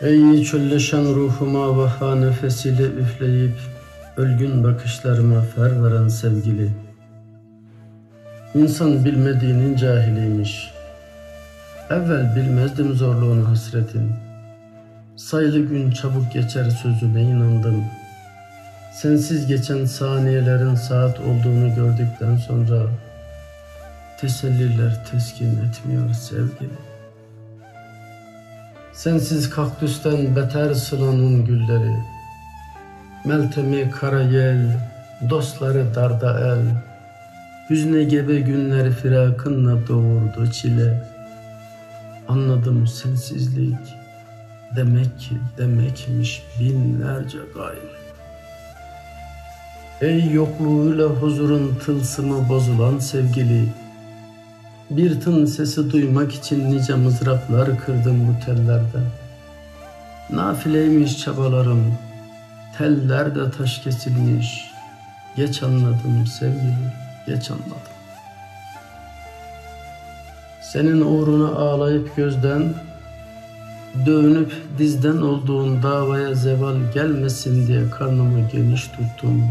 Ey çölleşen ruhuma vaha nefesiyle üfleyip Ölgün bakışlarıma fer veren sevgili. İnsan bilmediğinin cahiliymiş Evvel bilmezdim zorluğunu hasretin Sayılı gün çabuk geçer sözüne inandım. Sensiz geçen saniyelerin saat olduğunu gördükten sonra Teselliler teskin etmiyor sevgili Sensiz kaktüsten beter sılanın gülleri. Meltemi kara yel, dostları darda el. Hüzne gebe günleri firakınla doğurdu çile. Anladım sensizlik Demek ki demekmiş binlerce gayle Ey yokluğuyla huzurun tılsımı bozulan sevgili bir tın sesi duymak için nice mızraplar kırdım bu tellerde. Nafileymiş çabalarım, teller de taş kesilmiş. Geç anladım sevgili, geç anladım. Senin uğruna ağlayıp gözden, dönüp dizden olduğun davaya zeval gelmesin diye karnımı geniş tuttum.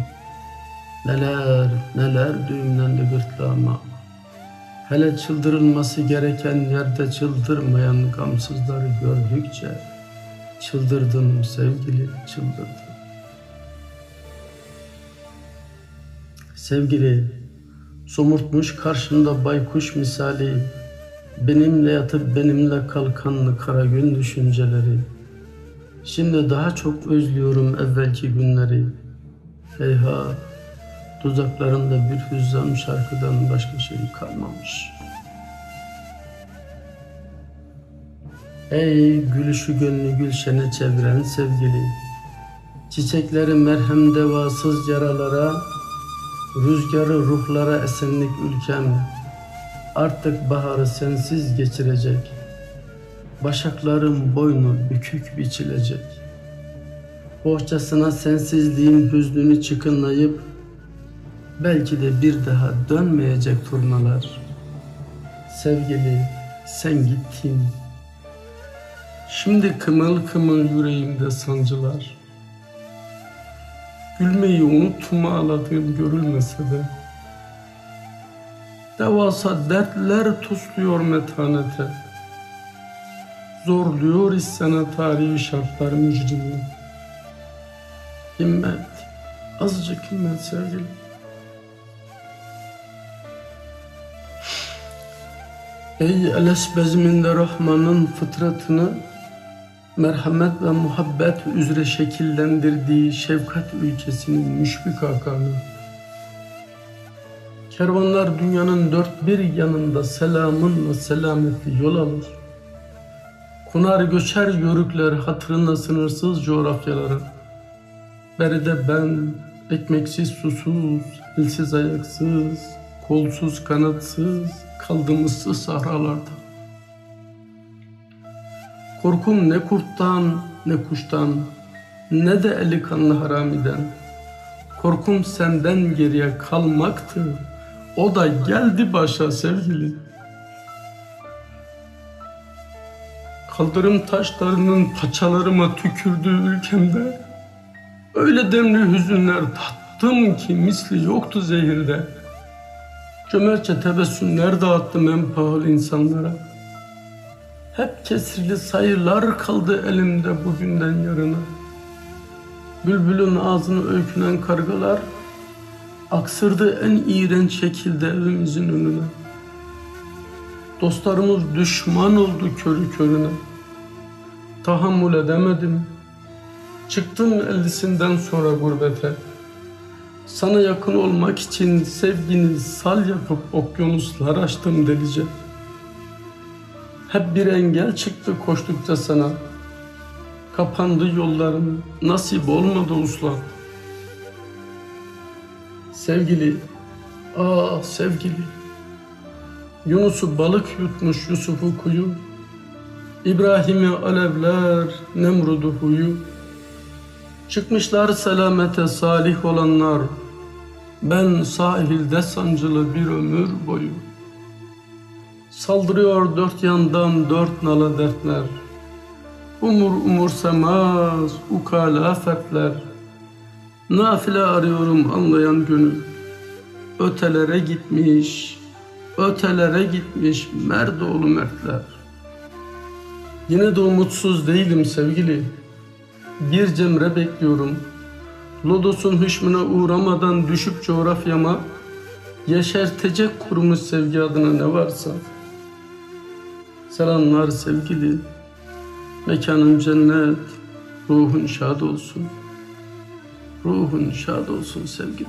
Neler, neler düğümlendi gırtlağıma. Hele çıldırılması gereken yerde çıldırmayan gamsızları gördükçe çıldırdım sevgili çıldırdım. Sevgili somurtmuş karşında baykuş misali benimle yatıp benimle kalkan kara gün düşünceleri. Şimdi daha çok özlüyorum evvelki günleri. Heyhat Tuzaklarında bir hüzzam şarkıdan başka şey kalmamış. Ey gülüşü gönlü gülşene çeviren sevgili, Çiçekleri merhem devasız yaralara, Rüzgarı ruhlara esenlik ülkem, Artık baharı sensiz geçirecek, Başakların boynu bükük biçilecek. Bohçasına sensizliğin hüznünü çıkınlayıp, Belki de bir daha dönmeyecek turnalar. Sevgili sen gittin. Şimdi kımıl kımıl yüreğimde sancılar. Gülmeyi unutma ağladığım görülmese de. Devasa dertler tosluyor metanete. Zorluyor istene tarihi şartlar mücrimi. Himmet, azıcık himmet sevgilim. Ey eles bezminde Rahman'ın fıtratını merhamet ve muhabbet üzere şekillendirdiği şefkat ülkesinin müşfik hakanı. Kervanlar dünyanın dört bir yanında selamınla selametli yol alır. Kunar göçer yörükler hatırına sınırsız coğrafyalara. Beride ben ekmeksiz susuz, elsiz ayaksız, kolsuz kanatsız, kaldım ıssız sahralarda. Korkum ne kurttan ne kuştan ne de eli kanlı haramiden. Korkum senden geriye kalmaktı. O da geldi başa sevgili. Kaldırım taşlarının paçalarıma tükürdüğü ülkemde öyle demli hüzünler tattım ki misli yoktu zehirde. Cömertçe tebessümler dağıttım en pahalı insanlara. Hep kesirli sayılar kaldı elimde bugünden yarına. Bülbülün ağzını öykünen kargalar aksırdı en iğrenç şekilde evimizin önüne. Dostlarımız düşman oldu körü körüne. Tahammül edemedim. Çıktım ellisinden sonra gurbete. Sana yakın olmak için sevgini sal yapıp okyanuslar açtım delice. Hep bir engel çıktı koştukça sana. Kapandı yollarım, nasip olmadı uslan. Sevgili, ah sevgili. Yunus'u balık yutmuş Yusuf'u kuyu. İbrahim'i alevler, Nemrud'u huyu. Çıkmışlar selamete salih olanlar. Ben sahilde sancılı bir ömür boyu. Saldırıyor dört yandan dört nala dertler. Umur umursamaz ukala fertler. Nafile arıyorum anlayan gönül. Ötelere gitmiş, ötelere gitmiş merdoğlu mertler. Yine de umutsuz değilim sevgili. Bir cemre bekliyorum. Lodos'un hışmına uğramadan düşüp coğrafyama yeşertecek kurumuş sevgi adına ne varsa. Selamlar sevgili. Mekanın cennet, ruhun şad olsun. Ruhun şad olsun sevgili.